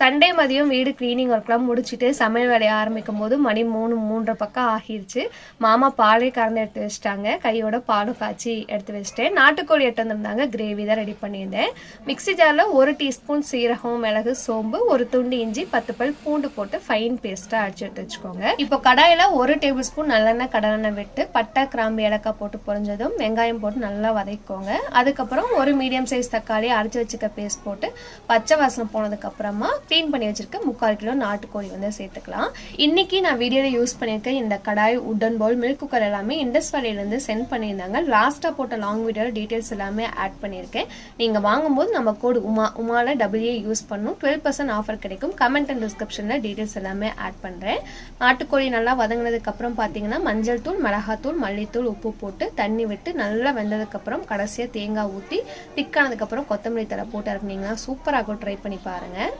Sunday மதியம் வீடு cleaning ஒர்க்லாம் முடிச்சுட்டு சமையல் வேலையை ஆரம்பிக்கும் போது மணி மூணு மூன்றரை பக்கம் ஆகிருச்சு. மாமா பாலே கறந்து எடுத்து வச்சிட்டாங்க. கையோட பாலும் காய்ச்சி எடுத்து வச்சுட்டேன். நாட்டுக்கோழி எடுத்து வந்திருந்தாங்க. கிரேவி தான் ரெடி பண்ணியிருந்தேன். மிக்ஸி ஜாரில் ஒரு டீஸ்பூன் சீரகம் மிளகு சோம்பு ஒரு துண்டு இஞ்சி பத்து பல் பூண்டு போட்டு ஃபைன் பேஸ்ட்டாக அடிச்சு எடுத்து வச்சுக்கோங்க. இப்போ கடாயில் ஒரு டேபிள் ஸ்பூன் நல்லெண்ணெய் கடலெண்ணெய் விட்டு பட்டை கிராம்பு ஏலக்காய் போட்டு பொரிஞ்சதும் வெங்காயம் போட்டு நல்லா வதக்கிக்கோங்க. அதுக்கப்புறம் ஒரு மீடியம் சைஸ் தக்காளி அரைச்சி வச்சுக்க பேஸ்ட் போட்டு பச்சை வாசனை போனதுக்கப்புறமா க்ளீன் பண்ணி வச்சுருக்க முக்கால் கிலோ நாட்டுக்கோழி வந்து சேர்த்துக்கலாம். இன்றைக்கி நான் வீடியோவில் யூஸ் பண்ணியிருக்க இந்த கடாய் உட்டன் பவுல் மில்க் குக்கர் எல்லாமே இண்டஸ் வேலையிலேருந்து சென்ட் பண்ணியிருந்தாங்க. லாஸ்ட்டாக போட்ட லாங் வீடியோவில் டீட்டெயில்ஸ் எல்லாமே ஆட் பண்ணியிருக்கேன். நீங்கள் வாங்கும்போது நம்ம கோடு உமா உமால டபிள்யூ யூஸ் பண்ணும். டுவெல் பர்சன்ட் ஆஃபர் கிடைக்கும். கமெண்ட் அண்ட் டிஸ்கிரிப்ஷனில் டீட்டெயில்ஸ் எல்லாமே ஆட் பண்ணுறேன் நாட்டுக்கோழி நல்லா வதங்கினதுக்கப்புறம் பார்த்தீங்கன்னா மஞ்சள் தூள் மிளகாத்தூள் மல்லித்தூள் உப்பு போட்டு தண்ணி விட்டு நல்லா வெந்ததுக்கப்புறம் கடைசியாக தேங்காய் ஊற்றி திக்கானதுக்கப்புறம் கொத்தமல்லி தலை போட்டு இறக்குனீங்கன்னா சூப்பராக ட்ரை பண்ணி பாருங்கள்